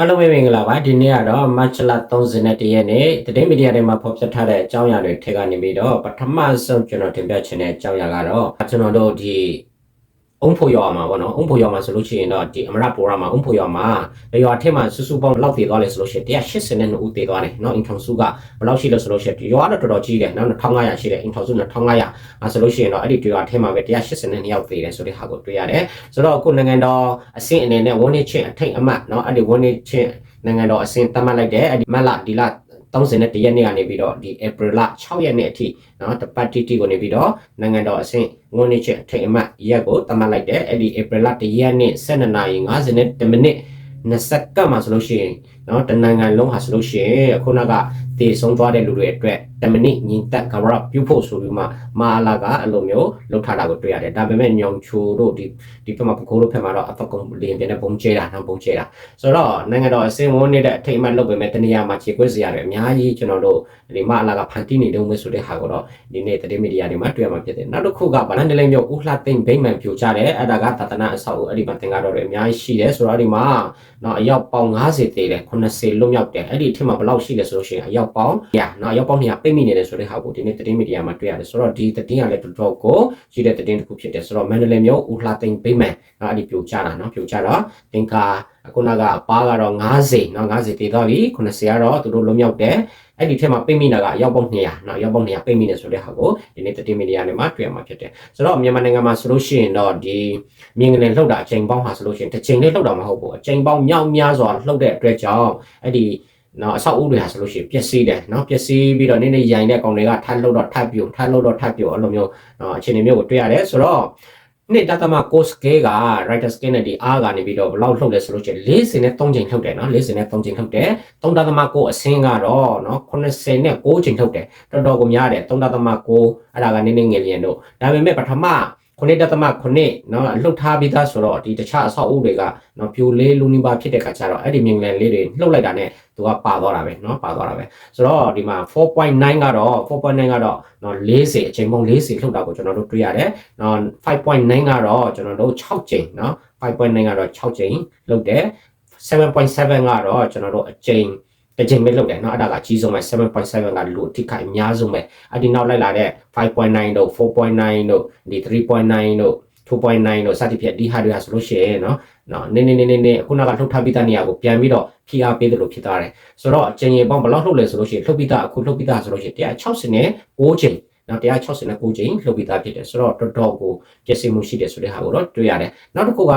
အားလုံးပဲမင်္ဂလာပါဒီနေ့ကတော့မတ်လ31ရက်နေ့တည်င်းမီဒီယာတွေမှာဖော်ပြထားတဲ့အကြောင်းအရာတွေထက်ကနေပြီးတော့ပထမဆုံးကျွန်တော်တင်ပြချင်တဲ့အကြောင်းအရာကတော့ကျွန်တော်တို့ဒီ အုံဖို့ရွာမှာပေါ့နော်အုံဖို့ရွာမှာဆိုလို့ရှိရင်တော့ဒီအမရပိုရာမှာအုံဖို့ရွာမှာရွာထက်မှာစုစုပေါင်းလောက်တည်သွားလဲဆိုလို့ရှိရင်182ဦးတည်သွားတယ်နော်အင်ထောင်စုကဘယ်လောက်ရှိလဲဆိုလို့ရှိရင်ရွာတော့တော်တော်ကြီးတယ်နော်2500ရှိတယ်အင်ထောင်စု2500အဲဆိုလို့ရှိရင်တော့အဲ့ဒီရွာထက်မှာပဲ182ယောက်တည်တယ်ဆိုတဲ့ဟာကိုတွေ့ရတယ်ဆိုတော့အခုနိုင်ငံတော်အဆင့်အနေနဲ့ဝန်ထချင်းအထိတ်အမှတ်နော်အဲ့ဒီဝန်ထချင်းနိုင်ငံတော်အဆင့်သတ်မှတ်လိုက်တဲ့အဲ့ဒီမတ်လဒီလ 31ရက်နေ့ကနေပြီးတော့ဒီ April လ6ရက်နေ့အထိနော်တပတ်တိတိကိုနေပြီးတော့နိုင်ငံတော်အဆင့်ငွေနေချက်ထိအမှတ်ရက်ကိုသတ်မှတ်လိုက်တဲ့အဲ့ဒီ April လ1ရက်နေ့12:52မိနစ်20ကတ်မှာဆိုလို့ရှိရင် နော်တနိုင်ငံလုံးဟာဆိုလို့ရှိရင်ခုနကတည်ဆုံးသွားတဲ့လူတွေအတွက်တမနစ်ညီတက်ကဘာပြုဖို့ဆိုပြီးမှမာလာကအဲ့လိုမျိုးလုပ်ထားတာကိုတွေ့ရတယ်ဒါပေမဲ့ညောင်ချိုတို့ဒီဒီဘက်မှာပခိုးတို့ဘက်မှာတော့အပကုံလင်းပြတဲ့ဘုံကျဲတာနှံဘုံကျဲတာဆိုတော့နိုင်ငံတော်အစင်းဝန်နေတဲ့အထိမ်းအမှတ်လုပ်ပေမဲ့တနေရာမှာခြေခွေးစရာတွေအများကြီးကျွန်တော်တို့ဒီမာလာကဖန်တီးနေတုံးမဲဆိုတဲ့ဟာကိုတော့ဒီနေ့သတင်းမီဒီယာတွေမှာတွေ့ရမှာဖြစ်တယ်နောက်တစ်ခုကဗလန်ဒလိန်မြို့ဦးလှသိမ့်ဗိမ့်မှန်ပြိုကျတယ်အဲ့ဒါကသာသနာအဆောက်အဦအဲ့ဒီမှာသင်္ကာတော်တွေအများကြီးရှိတယ်ဆိုတော့ဒီမှာတော့အယောက်ပေါင်90တေးတယ်80လွတ်မြောက်တယ်အဲ့ဒီအထက်မှာဘယ်လောက်ရှိလဲဆိုလို့ရှိရင်အယောက်ပေါင်း100နော်အယောက်ပေါင်း200ပိတ်မိနေတယ်ဆိုတဲ့ဟာကိုဒီနေ့သတင်းမီဒီယာမှာတွေ့ရတယ်ဆိုတော့ဒီသတင်းကလည်းတော်တော်ကိုရှိတဲ့သတင်းတစ်ခုဖြစ်တယ်ဆိုတော့မန္တလေးမြို့ဥလှသိမ့်ဗိမ္မာန်အဲ့ဒီပြိုကျတာနော်ပြိုကျတော့သင်္ကာ ခုနကအပားကတော့90နော်90တည်သွားပြီ90ကတော့သူတို့လွတ်မြောက်တယ်အဲ့ဒီထက်မှာပိတ်မိတာကအယောက်ပေါင်း200เนาะအယောက်ပေါင်း200ပိတ်မိနေဆိုတဲ့ဟာကိုဒီနေ့တတိမီဒီယာနဲ့မှာတွေ့ရမှာဖြစ်တယ်ဆိုတော့မြန်မာနိုင်ငံမှာဆိုလို့ရှိရင်တော့ဒီမြင်းကလေးလှုပ်တာအချိန်ပေါင်းဟာဆိုလို့ရှိရင်တစ်ချိန်လေးလှုပ်တာမဟုတ်ဘူးအချိန်ပေါင်းမြောက်များစွာလှုပ်တဲ့အတွက်ကြောင့်အဲ့ဒီနော်အဆောက်အဦတွေဟာဆိုလို့ရှိရင်ပျက်စီးတယ်နော်ပျက်စီးပြီးတော့နည်းနည်းရိုင်တဲ့ကောင်တွေကထပ်လှုပ်တော့ထပ်ပြုတ်ထပ်လှုပ်တော့ထပ်ပြုတ်အဲ့လိုမျိုးနော်အခြေအနေမျိုးကိုတွေ့ရတယ်ဆိုတော့ နှစ်တသမကိုစကေက writer scale နဲ့ဒီ R ကနေပြီးတော့ဘယ်လောက်လှုပ်လဲဆိုလို့ရှိရင်40နဲ့3ချိန်လှုပ်တယ်နော်40နဲ့3ချိန်လှုပ်တယ်3တသမကိုအစင်းကတော့နော်80နဲ့6ချိန်လှုပ်တယ်တော်တော်ကိုများတယ်3တသမကိုအဲ့ဒါကနည်းနည်းငယ်လျင်တို့ဒါပေမဲ့ပထမ ခုနှစ်တသမခုနှစ်เนาะလှုပ်ထားပြီးသားဆိုတော့ဒီတခြားအဆောက်အဦတွေကเนาะပြိုလေးလူနီပါဖြစ်တဲ့ခါကျတော့အဲ့ဒီမြင်လန်လေးတွေလှုပ်လိုက်တာနဲ့သူကပါသွားတာပဲเนาะပါသွားတာပဲဆိုတော့ဒီမှာ4.9ကတော့4.9ကတော့เนาะ40အချိန်ပေါင်း40လှုပ်တာကိုကျွန်တော်တို့တွေ့ရတယ်เนาะ5.9ကတော့ကျွန်တော်တို့6ချိန်เนาะ5.9ကတော့6ချိန်လှုပ်တယ်7.7ကတော့ကျွန်တော်တို့အချိန် တစ်ချိန်ပဲလုပ်တယ်เนาะအဲ့ဒါကအကြီးဆုံးပဲ7.7ကလူအထိခိုက်အများဆုံးပဲအဲ့ဒီနောက်လိုက်လာတဲ့5.9တို့4.9တို့ဒီ3.9တို့2.9တို့စသဖြင့်ဒီဟာတွေဟာဆိုလို့ရှိရင်เนาะနော်နင်းနင်းနင်းနင်းခုနကလှုပ်ထားပြီးသားနေရာကိုပြန်ပြီးတော့ဖိအားပေးတယ်လို့ဖြစ်သွားတယ်ဆိုတော့အချိန်ရေပေါင်းဘယ်လောက်လှုပ်လဲဆိုလို့ရှိရင်လှုပ်ပြီးသားအခုလှုပ်ပြီးသားဆိုလို့ရှိရင်160နဲ့6ချိန်နော်160နဲ့6ချိန်လှုပ်ပြီးသားဖြစ်တယ်ဆိုတော့တော်တော်ကိုပြည့်စုံမှုရှိတယ်ဆိုတဲ့ဟာကိုတော့တွေ့ရတယ်နောက်တစ်ခုက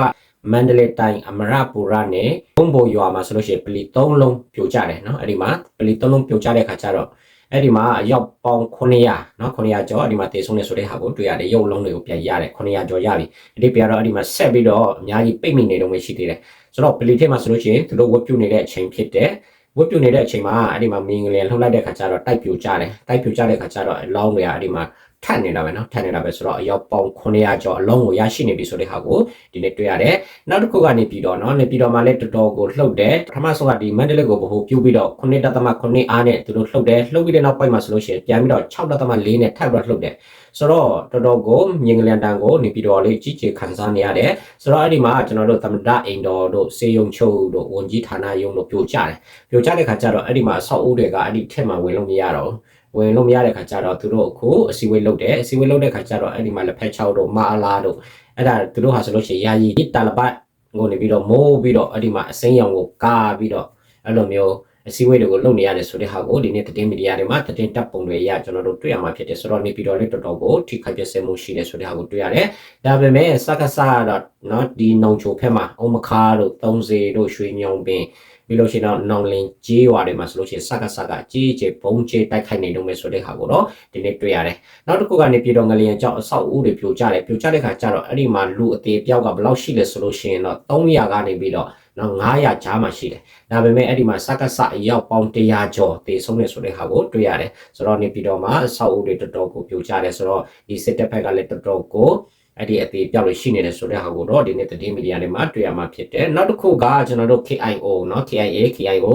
မန္တလေးတိုင်းအမရပူရနဲ့ဘုံဘော်ရွာမှာဆိုလို့ရှိရင်ပလီ၃လုံးပြိုကျတယ်နော်အဲ့ဒီမှာပလီ၃လုံးပြိုကျတဲ့ခါကျတော့အဲ့ဒီမှာရောက်ပေါင်း900နော်900ကျော်အဲ့ဒီမှာတည်ဆုံးနေဆိုတဲ့ဟာကိုတွေ့ရတယ်ရုပ်လုံးတွေကိုပြန်ရတယ်900ကျော်ရပြီအဲ့ဒီပြရတော့အဲ့ဒီမှာဆက်ပြီးတော့အများကြီးပိတ်မိနေတော့မှရှိသေးတယ်ဆိုတော့ပလီထက်မှာဆိုလို့ရှိရင်သူတို့ဝတ်ပြုနေတဲ့အချိန်ဖြစ်တဲ့ဝတ်ပြုနေတဲ့အချိန်မှာအဲ့ဒီမှာမင်းငလင်လှုပ်လိုက်တဲ့ခါကျတော့တိုက်ပြိုကျတယ်တိုက်ပြိုကျတဲ့ခါကျတော့အလောင်းတွေကအဲ့ဒီမှာ ထပ်နေတာပဲเนาะထပ်နေတာပဲဆိုတော့အယောက်ပေါင်း900ကျော်အလုံးကိုရရှိနေပြီဆိုတဲ့ဟာကိုဒီနေ့တွေ့ရတယ်နောက်တစ်ခုကနေပြီးတော့เนาะနေပြီးတော့မှလည်းတော်တော်ကိုလှုပ်တယ်ပထမဆုံးကဒီမန္တလေးကိုဘို့ပြုတ်ပြီးတော့9.9အားနဲ့သူတို့လှုပ်တယ်လှုပ်ပြီးတဲ့နောက်ပိုင်းမှာဆိုလို့ရှိရင်ပြန်ပြီးတော့6.4နဲ့ထပ်ပြီးတော့လှုပ်တယ်ဆိုတော့တော်တော်ကိုမြင်ကလန်တန်ကိုနေပြီးတော့လေးကြီးကြီးခံစားနေရတယ်ဆိုတော့အဲ့ဒီမှာကျွန်တော်တို့သမဒအိမ်တော်တို့စေယုံချုပ်တို့ဝန်ကြီးဌာနယုံတို့ပြိုကျတယ်ပြိုကျတဲ့ခါကျတော့အဲ့ဒီမှာဆောက်ဦးတွေကအဲ့ဒီထက်မှာဝင်လို့မရတော့ ဝင်လို့မရတဲ့ခါကျတော့သူတို့အခုအစည်းအဝေးလုပ်တယ်အစည်းအဝေးလုပ်တဲ့ခါကျတော့အဲ့ဒီမှာလက်ဖက်ချောက်တို့မာအလာတို့အဲ့ဒါသူတို့ဟာဆိုလို့ရှိရင်ယာယီတာလဘတ်ကိုနေပြီးတော့မိုးပြီးတော့အဲ့ဒီမှာအစိမ်းရောင်ကိုကာပြီးတော့အဲ့လိုမျိုးအစည်းအဝေးတွေကိုလုပ်နေရတယ်ဆိုတဲ့ဟာကိုဒီနေ့သတင်းမီဒီယာတွေမှာသတင်းတပ်ပုံတွေအရကျွန်တော်တို့တွေ့ရမှာဖြစ်တယ်ဆိုတော့နေပြည်တော်လေးတော်တော်ကိုထိခိုက်ပျက်စဲမှုရှိတယ်ဆိုတဲ့ဟာကိုတွေ့ရတယ်။ဒါပေမဲ့စက္ကစကတော့နော်ဒီနောင်ချိုဖက်မှာအုံမခါတို့သုံးစေတို့ရွှေညောင်ပင် ပြီးလို့ရှိရင်တော့နောင်လင်ကြေးရွာတွေမှာဆိုလို့ရှိရင်စကစကကြေးကြေးဘုံကြေးတိုက်ခိုက်နေလို့မယ်ဆိုတဲ့ဟာကိုတော့ဒီနေ့တွေ့ရတယ်။နောက်တစ်ခုကနေပြည်တော်ငလျင်ကြောင့်အဆောက်အဦတွေပြိုကျတယ်ပြိုကျတဲ့ခါကျတော့အဲ့ဒီမှာလူအသေးပြောက်ကဘယ်လောက်ရှိလဲဆိုလို့ရှိရင်တော့300ကနေပြီးတော့နော်900ကြားမှာရှိတယ်။ဒါပေမဲ့အဲ့ဒီမှာစကစအရောက်ပေါင်း100ကျော်တေဆုံးနေဆိုတဲ့ဟာကိုတွေ့ရတယ်။ဆိုတော့နေပြည်တော်မှာအဆောက်အဦတွေတော်တော်ကိုပြိုကျတယ်ဆိုတော့ဒီစစ်တပ်ဘက်ကလည်းတော်တော်ကို အဲ့ဒီအသေးပြောက်လို့ရှိနေတယ်ဆိုတဲ့ဟာကိုတော့ဒီနေ့သတင်းမီဒီယာတွေမှာတွေ့ရမှာဖြစ်တယ်နောက်တစ်ခုကကျွန်တော်တို့ KIO เนาะ KIA KIO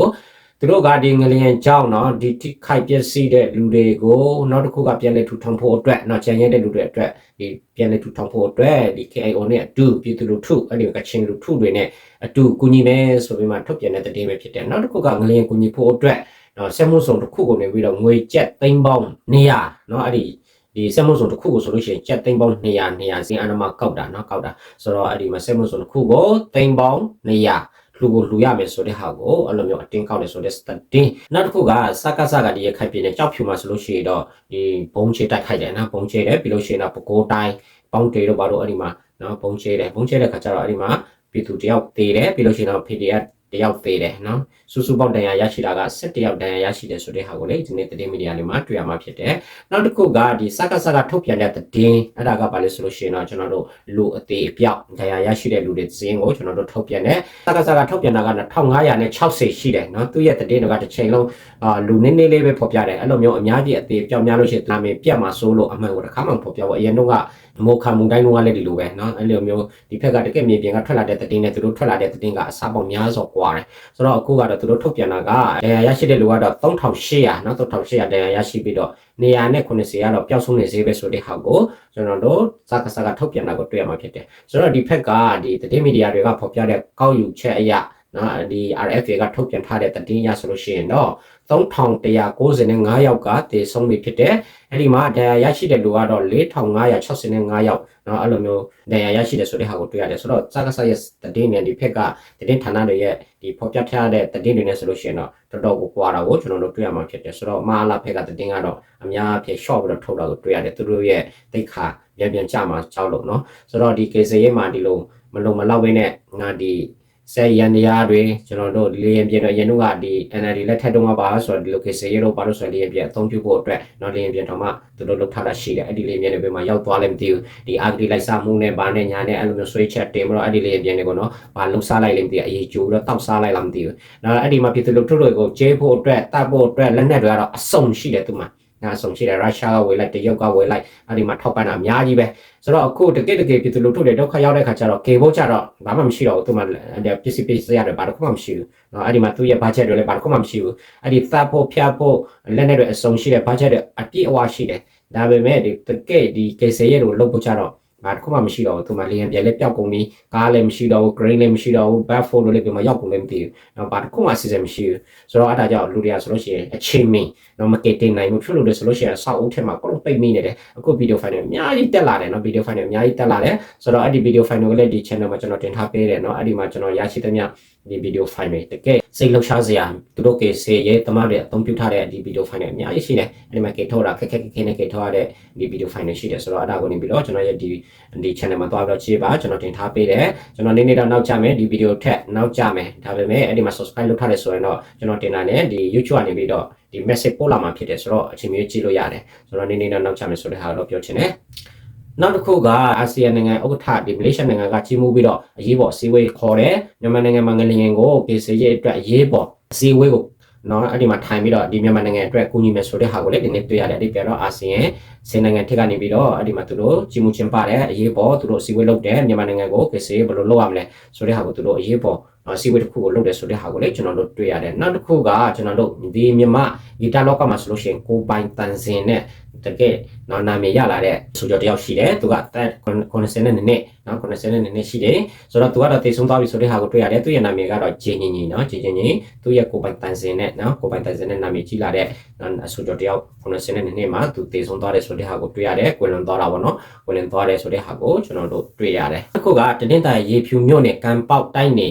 သူတို့ကဒီငလျင်ကြောင်းเนาะဒီထိခိုက်ပျက်စီးတဲ့လူတွေကိုနောက်တစ်ခုကပြန်လည်ထူထောင်ဖို့အတွက်เนาะကြံရဲတဲ့လူတွေအတွက်ဒီပြန်လည်ထူထောင်ဖို့အတွက်ဒီ KIO နဲ့အတူပြည်သူလူထုအဲ့ဒီကချင်လူထုတွေနဲ့အတူကူညီမယ်ဆိုပြီးမှထုတ်ပြန်တဲ့တည်ပဲဖြစ်တယ်နောက်တစ်ခုကငလျင်ကူညီဖို့အတွက်เนาะဆက်မှုဆောင်တစ်ခုကိုနေပြီးတော့ငွေကျပ်သိန်းပေါင်း200เนาะအဲ့ဒီ ဒီဆက်မှုဆောင်တစ်ခုကိုဆိုလို့ရှိရင်ကျပ်သိန်းပေါင်း200 200စီအနမကောက်တာเนาะကောက်တာဆိုတော့အဲ့ဒီမှာဆက်မှုဆောင်တစ်ခုကိုသိန်းပေါင်း200လူကိုလူရမယ်ဆိုတဲ့ဟာကိုအဲ့လိုမျိုးအတင်းကောက်တယ်ဆိုတဲ့ study နောက်တစ်ခုကစကားစကားဒီရခိုင်ပြည်နယ်ကြောက်ဖြူမှာဆိုလို့ရှိရင်တော့ဒီဘုံချေတိုက်ခိုက်တယ်နော်ဘုံချေတယ်ပြီးလို့ရှိရင်တော့ပကိုးတိုင်းပေါင်းတေတော့ဘာလို့အဲ့ဒီမှာနော်ဘုံချေတယ်ဘုံချေတဲ့ခါကျတော့အဲ့ဒီမှာပြည်သူတယောက်တေတယ်ပြီးလို့ရှိရင်တော့ PDF တယောက်သေးတယ်နော်စူးစူးပေါက်တန်ရာရရှိတာက7တယောက်တန်ရာရရှိတယ်ဆိုတဲ့ဟာကိုလေဒီနေ့သတင်းမီဒီယာတွေမှာတွေ့ရမှာဖြစ်တယ်နောက်တစ်ခုကဒီစကားစကားထုတ်ပြန်တဲ့သတင်းအဲ့ဒါကဘာလဲဆိုလို့ရှိရင်တော့ကျွန်တော်တို့လူအသေးအပြောက်တန်ရာရရှိတဲ့လူတွေသတင်းကိုကျွန်တော်တို့ထုတ်ပြန်တယ်စကားစကားထုတ်ပြန်တာက1560ရှိတယ်နော်သူ့ရဲ့သတင်းတွေကတစ်ချိန်လုံးအာလူနည်းနည်းလေးပဲဖော်ပြတယ်အဲ့လိုမျိုးအများကြီးအသေးပြောက်များလို့ရှိရင်လာမေပြတ်မှာစိုးလို့အမှန်ကိုတစ်ခါမှဖော်ပြဘူးအရင်တော့က မောခံမှုတိုင်းလုံးကလည်းဒီလိုပဲเนาะအဲ့လိုမျိုးဒီဖက်ကတကယ်မြေပြင်ကထွက်လာတဲ့သတင်းနဲ့သူတို့ထွက်လာတဲ့သတင်းကအစားပေါင်းများစွာကွာတယ်ဆိုတော့အခုကတော့သူတို့ထုတ်ပြန်တာကတရားရရှိတဲ့လူကတော့3800เนาะ3800တရားရရှိပြီးတော့နေရာနဲ့90ကတော့ပျောက်ဆုံးနေစေပဲဆိုတဲ့ဟာကိုကျွန်တော်တို့စကားစကားထုတ်ပြန်တာကိုတွေ့ရမှာဖြစ်တယ်ဆိုတော့ဒီဖက်ကဒီသတင်းမီဒီယာတွေကဖော်ပြတဲ့ကောက်ယူချက်အရာ နော်ဒီ RFA ကထုတ်ပြန်ထားတဲ့သတင်းရဆိုလို့ရှိရင်တော့3195ယောက်ကတည်ဆုံးပြီဖြစ်တယ်အဲ့ဒီမှာဒဏ်ရာရရှိတဲ့လူကတော့4565ယောက်နော်အဲ့လိုမျိုးဒဏ်ရာရရှိတယ်ဆိုတဲ့ဟာကိုတွေ့ရတယ်ဆိုတော့စကားစရဲ့သတင်းနဲ့ဒီဖက်ကသတင်းဌာနတွေရဲ့ဒီဖော်ပြထားတဲ့သတင်းတွေနဲ့ဆိုလို့ရှိရင်တော့တော်တော်ကိုကွာတာကိုကျွန်တော်တို့တွေ့ရမှာဖြစ်တယ်ဆိုတော့မဟာလာဖက်ကသတင်းကတော့အများအပြည့် short ပြီးတော့ထုတ်တာကိုတွေ့ရတယ်သူတို့ရဲ့တိတ်ခါပြန်ပြန်ကြမှာကြောက်လို့နော်ဆိုတော့ဒီ case ရေးမှာဒီလိုမလုံမလောက်ဘဲနဲ့ငါဒီ ဆယ်ရန်တရားတွေကျွန်တော်တို့လေရင်ပြတော့ရန်တို့ကဒီ NLD လက်ထက်တုန်းကပါဆိုတော့ဒီ location ရေတော့ပါလို့ဆိုလေရင်ပြအသုံးပြုဖို့အတွက်တော့လေရင်ပြတော့မှသူတို့လောက်ထားတာရှိတယ်အဲ့ဒီလေရင်ပြတွေဘယ်မှာရောက်သွားလဲမသိဘူးဒီ agri လိုက်စားမှုနဲ့ဗာနဲ့ညာနဲ့အဲ့လိုမျိုးဆွေးချက်တင်မလို့အဲ့ဒီလေရင်ပြတွေကိုနော်ဗာလုံစားလိုက်လိမ့်မသိအရေးကျိုးတော့တောက်စားလိုက်လားမသိဘူးနော်အဲ့ဒီမှာပြည်သူလူထုတွေကိုကျေးဖို့အတွက်တတ်ဖို့အတွက်လက်နက်တွေကတော့အစုံရှိတယ်သူမှာ နားဆုံရှိတယ်ရုရှားကဝေလိုက်တရုတ်ကဝေလိုက်အဲ့ဒီမှာထောက်ပံ့တာအများကြီးပဲဆိုတော့အခုတကယ်တကယ်ပြည်သူလူထုတွေဒုက္ခရောက်တဲ့ခါကျတော့ကေဖို့ကျတော့ဘာမှမရှိတော့ဘူးသူမှပစ္စည်းပစ္စည်းရတယ်ဘာတစ်ခုမှမရှိဘူးနော်အဲ့ဒီမှာသူရဲ့ budget တွေလည်းဘာတစ်ခုမှမရှိဘူးအဲ့ဒီသတ်ဖို့ဖျက်ဖို့လက်နဲ့တွေအစုံရှိတဲ့ budget တွေအပြည့်အဝရှိတယ်ဒါပေမဲ့ဒီတကယ်ဒီကေဆေးရဲ့ကိုလုပ်ဖို့ကျတော့ ဘာတစ်ခုမှမရှိတော့ဘူးသူမှလေယာဉ်ပြန်လဲပျောက်ကုန်ပြီကားလည်းမရှိတော့ဘူး green လည်းမရှိတော့ဘူး back four လို့လည်းပြန်မရောက်ကုန်လည်းမသိဘူးနော်ဘာတစ်ခုမှအစီအစဉ်မရှိဘူးဆိုတော့အဲ့ဒါကြောင့်လူတွေကဆိုလို့ရှိရင်အချိန်မင်းနော်မကတင်နိုင်ဘူးဖြစ်လို့လည်းဆိုလို့ရှိရင်ဆောက်အုပ်ထဲမှာကိုလုံးပိတ်မိနေတယ်အခု video file တွေအများကြီးတက်လာတယ်နော် video file တွေအများကြီးတက်လာတယ်ဆိုတော့အဲ့ဒီ video file ကိုလည်းဒီ channel မှာကျွန်တော်တင်ထားပေးတယ်နော်အဲ့ဒီမှာကျွန်တော်ရရှိသမျှ ဒီ video file တွေတကယ်စိတ်လှုပ်ရှားစရာသူတို့ကစေရဲတမတွေအသုံးပြုထားတဲ့ဒီ video file တွေအများကြီးရှိတယ်အဲ့ဒီမှာကေထောတာခက်ခက်ခက်ခက်နဲ့ကေထောရတဲ့ဒီ video file တွေရှိတယ်ဆိုတော့အဲ့ဒါကိုနေပြီးတော့ကျွန်တော်ရဲ့ဒီဒီ channel မှာသွားပြီးတော့ကြည့်ပါကျွန်တော်တင်ထားပေးတယ်ကျွန်တော်နေ့နေ့တော့နောက်ကြမယ်ဒီ video ထက်နောက်ကြမယ်ဒါပေမဲ့အဲ့ဒီမှာ subscribe လုပ်ထားတယ်ဆိုရင်တော့ကျွန်တော်တင်တာနဲ့ဒီ YouTube ကနေပြီးတော့ဒီ message ပို့လာမှာဖြစ်တယ်ဆိုတော့အချိန်မျိုးကြည့်လို့ရတယ်ဆိုတော့နေ့နေ့တော့နောက်ချမယ်ဆိုတဲ့ဟာတော့ပြောချင်တယ် နောက်တစ်ခုကအာဆီယံနိုင်ငံဥက္ကဋ္ဌဒီမလေးရှားနိုင်ငံကကြီးမှုပြီးတော့အရေးပေါ်စီဝေးခေါ်တယ်မြန်မာနိုင်ငံမှာငလျင်ကိုကေစီရဲ့အတွက်အရေးပေါ်စီဝေးကိုနော်အဲ့ဒီမှာထိုင်ပြီးတော့ဒီမြန်မာနိုင်ငံအတွက်ကူညီမယ်ဆိုတဲ့ဟာကိုလည်းဒီနေ့တွေ့ရတယ်ဒီပြတော့အာဆီယံစင်နိုင်ငံထက်ကနေပြီးတော့အဲ့ဒီမှာသူတို့ကြီးမှုချင်းပါတယ်အရေးပေါ်သူတို့စီဝေးလုပ်တယ်မြန်မာနိုင်ငံကိုကေစီဘယ်လိုလုပ်ရမလဲဆိုတဲ့ဟာကိုသူတို့အရေးပေါ်နော် စီဝေးတစ်ခုကိုလုပ်တယ်ဆိုတဲ့ဟာကိုလည်းကျွန်တော်တို့တွေ့ရတယ်နောက်တစ်ခုကကျွန်တော်တို့ဒီမြန်မာဂီတလောကမှာဆိုလို့ရှိရင်ကိုပိုင်တန်စင်နဲ့တကယ်နော်နာမည်ရလာတဲ့ဆိုကြတယောက်ရှိတယ်သူကတက်90နဲ့နှစ်နော်90နဲ့နှစ်ရှိတယ်ဆိုတော့သူကတော့တည်ဆုံးသွားပြီဆိုတဲ့ဟာကိုတွေ့ရတယ်သူရဲ့နာမည်ကတော့ဂျင်းညင်ညင်နော်ဂျင်းညင်ညင်သူရဲ့ကိုပိုင်တန်စင်နဲ့နော်ကိုပိုင်တန်စင်နဲ့နာမည်ကြီးလာတဲ့နော်ဆိုကြတယောက်90နဲ့နှစ်မှာသူတည်ဆုံးသွားတယ်ဆိုတဲ့ဟာကိုတွေ့ရတယ်ကွယ်လွန်သွားတာပေါ့နော်ကွယ်လွန်သွားတယ်ဆိုတဲ့ဟာကိုကျွန်တော်တို့တွေ့ရတယ်အခုကတနင်္သာရေဖြူမြို့နယ်ကံပေါက်တိုင်းနေ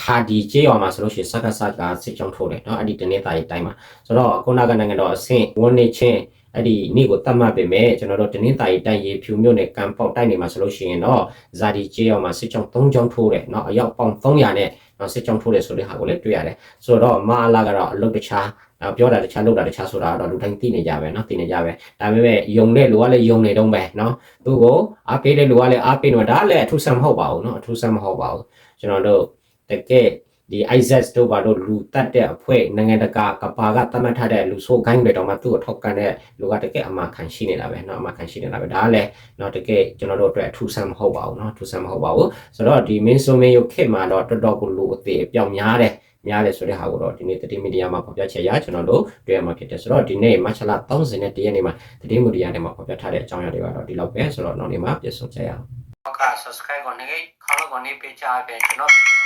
ခါဒီကျေးရွာမှာဆိုလို့ရှိရင်စက္ကစကစစ်ကြောင်းထိုးတယ်เนาะအဲ့ဒီတနေ့သားရေးတိုင်းမှာဆိုတော့ခုနကနိုင်ငံတော်အဆင့်ဝန်နေချင်းအဲ့ဒီနေ့ကိုတတ်မှတ်ပေမဲ့ကျွန်တော်တို့တနင်္သာရီတိုင်းရေဖြူမြို့နယ်ကံပေါက်တိုင်းနေမှာဆိုလို့ရှိရင်တော့ဇာဒီကျေးရွာမှာစစ်ကြောင်း၃ကြောင်းထိုးတယ်เนาะအယောက်ပေါင်း300နဲ့နော်စစ်ကြောင်းထိုးတယ်ဆိုတဲ့ဟာကိုလည်းတွေ့ရတယ်ဆိုတော့မအားလာကတော့အလုတ်တခြားပြောတာတခြားလုပ်တာတခြားဆိုတာတော့လူတိုင်းသိနေကြပဲเนาะသိနေကြပဲဒါပေမဲ့ယုံတဲ့လူကလည်းယုံနေတော့ပဲเนาะသူ့ကိုအားပေးတဲ့လူကလည်းအားပေးတော့ဒါလည်းအထူးဆန်းမဟုတ်ပါဘူးเนาะအထူးဆန်းမဟုတ်ပါဘူးကျွန်တော်တို့ တကယ် ဒီ ISIS တို့ဘာလို့လူတတ်တဲ့အဖွဲ့နိုင်ငံတကာကဘာကသတ်မှတ်ထားတဲ့လူဆိုးဂိုင်းတွေတော့မှသူ့ကိုထောက်ကန်တဲ့လူကတကယ်အမှခံရှိနေတာပဲเนาะအမှခံရှိနေတာပဲဒါကလည်းเนาะတကယ်ကျွန်တော်တို့အတွက်အထူးဆန်းမဟုတ်ပါဘူးเนาะအထူးဆန်းမဟုတ်ပါဘူးဆိုတော့ဒီ main so main ရုပ်ခေတ်မှာတော့တော်တော်ကိုလူအသေးအပြောင်များတယ်များတယ်ဆိုတဲ့ဟာကိုတော့ဒီနေ့တတိမီဒီယာမှာဖော်ပြချက်ရကျွန်တော်တို့တွေ့ရမှာဖြစ်တယ်ဆိုတော့ဒီနေ့မတ်လ30နဲ့တရက်နေ့မှာတတိမီဒီယာထဲမှာဖော်ပြထားတဲ့အကြောင်းအရာတွေကတော့ဒီလောက်ပဲဆိုတော့နောက်နေ့မှာပြန်ဆုံကြရအောင်ဟုတ်ကဲ့ subscribe ကိုနေခေါင်းကိုနေပေးချပေးကျွန်တော်ဗီဒီယို